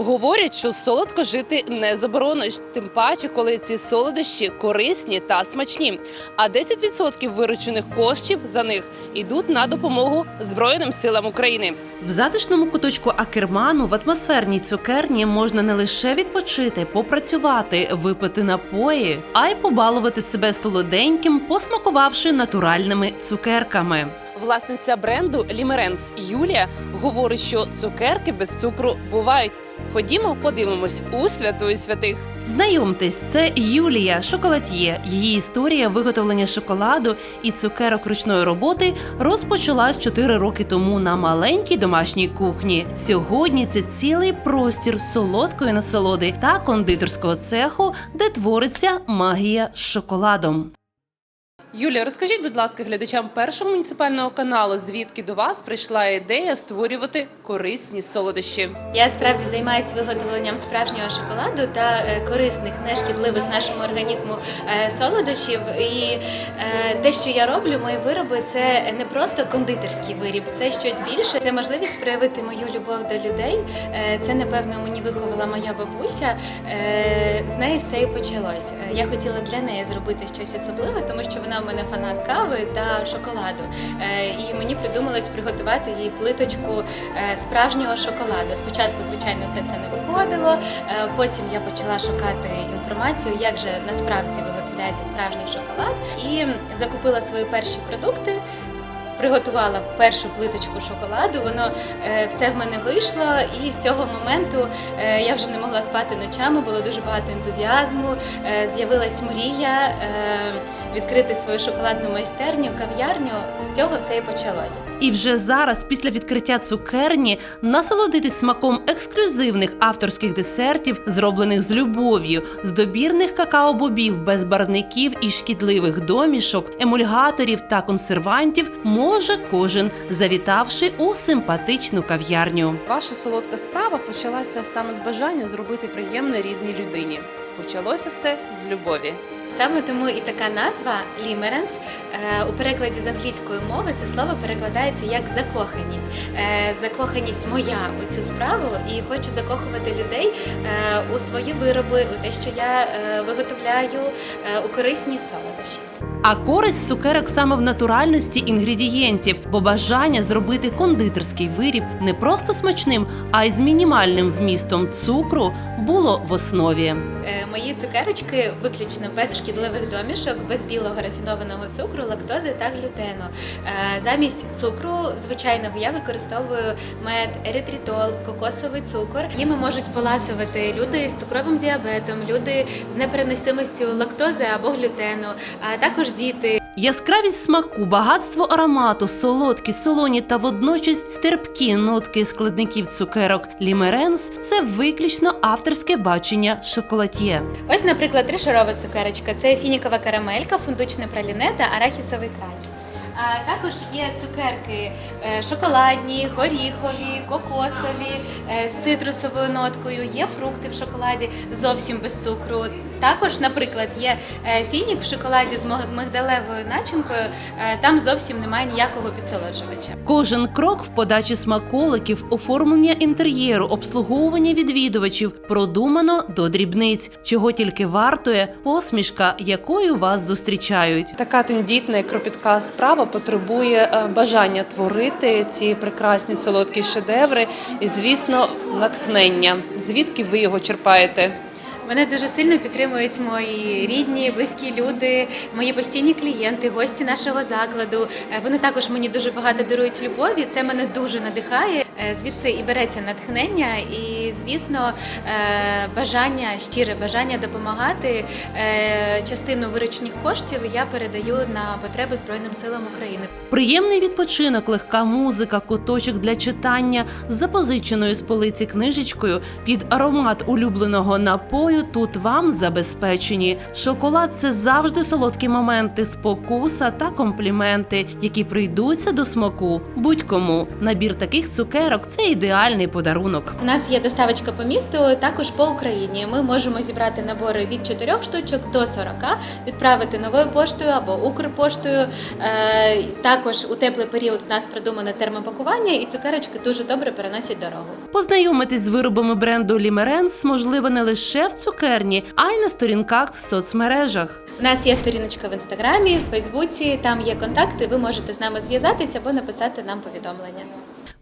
Говорять, що солодко жити не заборонено, тим паче, коли ці солодощі корисні та смачні. А 10% виручених коштів за них йдуть на допомогу Збройним силам України. В затишному куточку Акерману в атмосферній цукерні можна не лише відпочити, попрацювати, випити напої, а й побалувати себе солоденьким, посмакувавши натуральними цукерками. Власниця бренду Лімеренс Юлія говорить, що цукерки без цукру бувають. Ходімо, подивимось у святої святих. Знайомтесь, це Юлія Шоколад'є. Її історія виготовлення шоколаду і цукерок ручної роботи розпочалась 4 роки тому на маленькій домашній кухні. Сьогодні це цілий простір солодкої насолоди та кондитерського цеху, де твориться магія з шоколадом. Юлія, розкажіть, будь ласка, глядачам першого муніципального каналу, звідки до вас прийшла ідея створювати корисні солодощі. Я справді займаюся виготовленням справжнього шоколаду та е, корисних, нешкідливих нашому організму е, солодощів. І е, те, що я роблю, мої вироби, це не просто кондитерський виріб, це щось більше. Це можливість проявити мою любов до людей. Це напевно мені виховала моя бабуся. З неї все і почалось. Я хотіла для неї зробити щось особливе, тому що вона в мене фанат кави та шоколаду. Е, І мені придумалось приготувати їй плиточку е, справжнього шоколаду. Спочатку, звичайно, все це не виходило. е, Потім я почала шукати інформацію, як же насправді виготовляється справжній шоколад, і закупила свої перші продукти. Приготувала першу плиточку шоколаду, воно е, все в мене вийшло, і з цього моменту е, я вже не могла спати ночами, було дуже багато ентузіазму. Е, з'явилась мрія відкрити свою шоколадну майстерню, кав'ярню. З цього все і почалось. І вже зараз, після відкриття цукерні, насолодитись смаком ексклюзивних авторських десертів, зроблених з любов'ю, з добірних какао-бобів, без барвників і шкідливих домішок, емульгаторів та консервантів, може кожен, завітавши у симпатичну кав'ярню. Ваша солодка справа почалася саме з бажання зробити приємне рідній людині. Почалося все з любові. Саме тому і така назва лімеренс у перекладі з англійської мови це слово перекладається як закоханість. Е, Закоханість моя у цю справу і хочу закохувати людей е, у свої вироби, у те, що я е, виготовляю е, у корисні солодощі. А користь цукерок саме в натуральності інгредієнтів, бо бажання зробити кондитерський виріб не просто смачним, а й з мінімальним вмістом цукру було в основі. Е, Мої цукерочки виключно без шкідливих домішок, без білого рафінованого цукру, лактози та глютену. Е, Замість цукру звичайного я використовую мед, еритритол, кокосовий цукор. Їми можуть поласувати люди з цукровим діабетом, люди з непереносимостю лактози або глютену, також діти. Яскравість смаку, багатство аромату, солодкі, солоні та водночас терпкі нотки складників цукерок Лімеренс це виключно авторське бачення шоколад'є. Ось, наприклад, тришарова цукерочка. Це фінікова карамелька, фундучне праліне та арахісовий кранч. А також є цукерки е, шоколадні, горіхові, кокосові, е, з цитрусовою ноткою, є фрукти в шоколаді зовсім без цукру. Також, наприклад, є е, фінік в шоколаді з мигдалевою начинкою, е, там зовсім немає ніякого підсолоджувача. Кожен крок в подачі смаколиків, оформлення інтер'єру, обслуговування відвідувачів продумано до дрібниць, чого тільки вартує посмішка, якою вас зустрічають. Така тендітна і кропітка справа потребує е, бажання творити ці прекрасні солодкі шедеври і, звісно, натхнення. Звідки ви його черпаєте? Мене дуже сильно підтримують мої рідні, близькі люди, мої постійні клієнти, гості нашого закладу. Е, Вони також мені дуже багато дарують любові. Це мене дуже надихає. Е, Звідси і береться натхнення, і звісно, е, бажання щире бажання допомагати. Частину виручених коштів я передаю на потреби Збройним силам України. Приємний відпочинок, легка музика, куточок для читання запозиченою з полиці книжечкою під аромат улюбленого напою Магією тут вам забезпечені. Шоколад це завжди солодкі моменти, спокуса та компліменти, які прийдуться до смаку будь-кому. Набір таких цукерок це ідеальний подарунок. У нас є доставочка по місту, також по Україні. Ми можемо зібрати набори від 4 штучок до 40, відправити новою поштою або Укрпоштою. Е, Також у теплий період в нас продумане термопакування, і цукерочки дуже добре переносять дорогу. Познайомитись з виробами бренду Лімеренс можливо не лише в цукерні, а й на сторінках в соцмережах. У нас є сторіночка в інстаграмі, в Фейсбуці. Там є контакти. Ви можете з нами зв'язатися або написати нам повідомлення.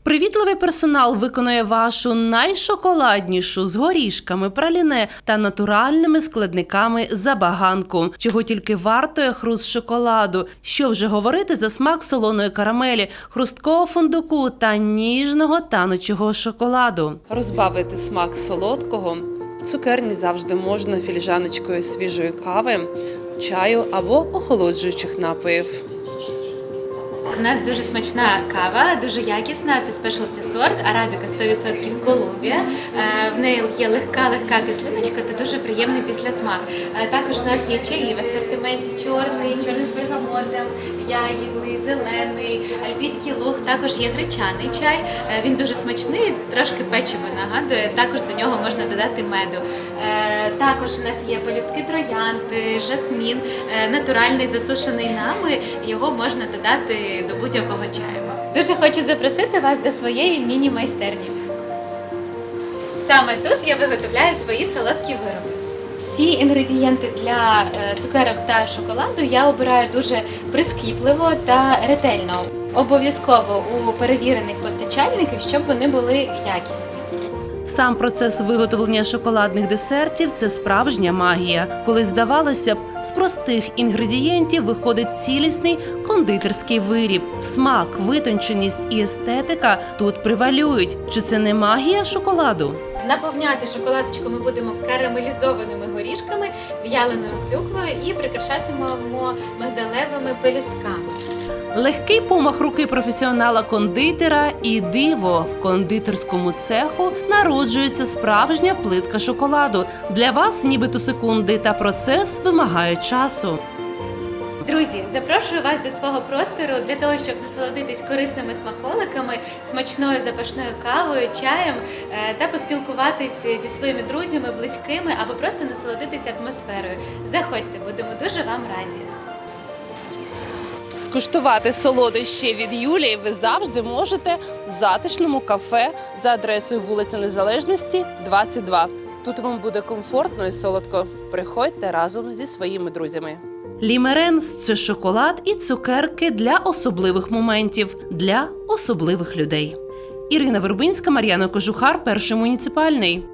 Привітливий персонал виконує вашу найшоколаднішу з горішками, праліне та натуральними складниками забаганку, чого тільки вартує хруст шоколаду. Що вже говорити за смак солоної карамелі, хрусткого фундуку та ніжного танучого шоколаду. Розбавити смак солодкого цукерні завжди можна філіжаночкою свіжої кави, чаю або охолоджуючих напоїв. У нас дуже смачна кава, дуже якісна. Це спешалті сорт, арабіка 100% Колумбія. Е, В неї є легка, легка кислиночка та дуже приємний післясмак. Е, Також у нас є чаї в асортименті чорний, чорний з бергамотом, ягідний, зелений, альпійський луг. Також є гречаний чай. Е, Він дуже смачний, трошки печиво нагадує. Також до нього можна додати меду. Також у нас є пелюстки троянди, жасмін, натуральний засушений нами. Його можна додати до будь-якого чаю. Дуже хочу запросити вас до своєї міні-майстерні. Саме тут я виготовляю свої солодкі вироби. Всі інгредієнти для е, цукерок та шоколаду я обираю дуже прискіпливо та ретельно. Обов'язково у перевірених постачальників, щоб вони були якісні. Сам процес виготовлення шоколадних десертів це справжня магія, коли здавалося б, з простих інгредієнтів виходить цілісний кондитерський виріб. Смак, витонченість і естетика тут привалюють. Чи це не магія шоколаду? Наповняти шоколадочку ми будемо карамелізованими горішками, в'яленою клюквою і прикрашатимемо мигдалевими пелюстками. Легкий помах руки професіонала-кондитера і диво в кондитерському цеху народжується справжня плитка шоколаду. Для вас нібито секунди та процес вимагають часу. Друзі, запрошую вас до свого простору для того, щоб насолодитись корисними смаколиками, смачною запашною кавою, чаєм е, та поспілкуватись зі своїми друзями, близькими або просто насолодитись атмосферою. Заходьте, будемо дуже вам раді. Скуштувати солодощі від Юлії ви завжди можете в затишному кафе за адресою вулиця Незалежності, 22. Тут вам буде комфортно і солодко. Приходьте разом зі своїми друзями. Лімеренс це шоколад і цукерки для особливих моментів, для особливих людей. Ірина Вербинська, Мар'яна Кожухар, перший муніципальний.